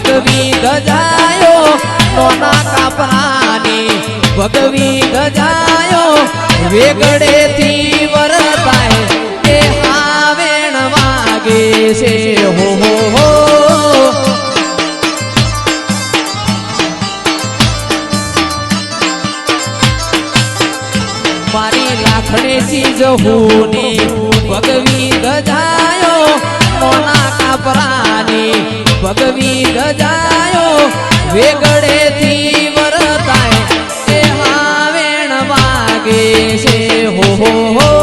ગજાયો નોના કાપરાની ભગવી ગજાયો વેગડેથી વરતાય એ હાવેણ વાગે છે, હો હો હો. મારી લાખણી ચીજ હુની ભગવી ભગવી ગજાયો વેગડેથી વરતાય એ હાવેણ વાગે છે. હો હો.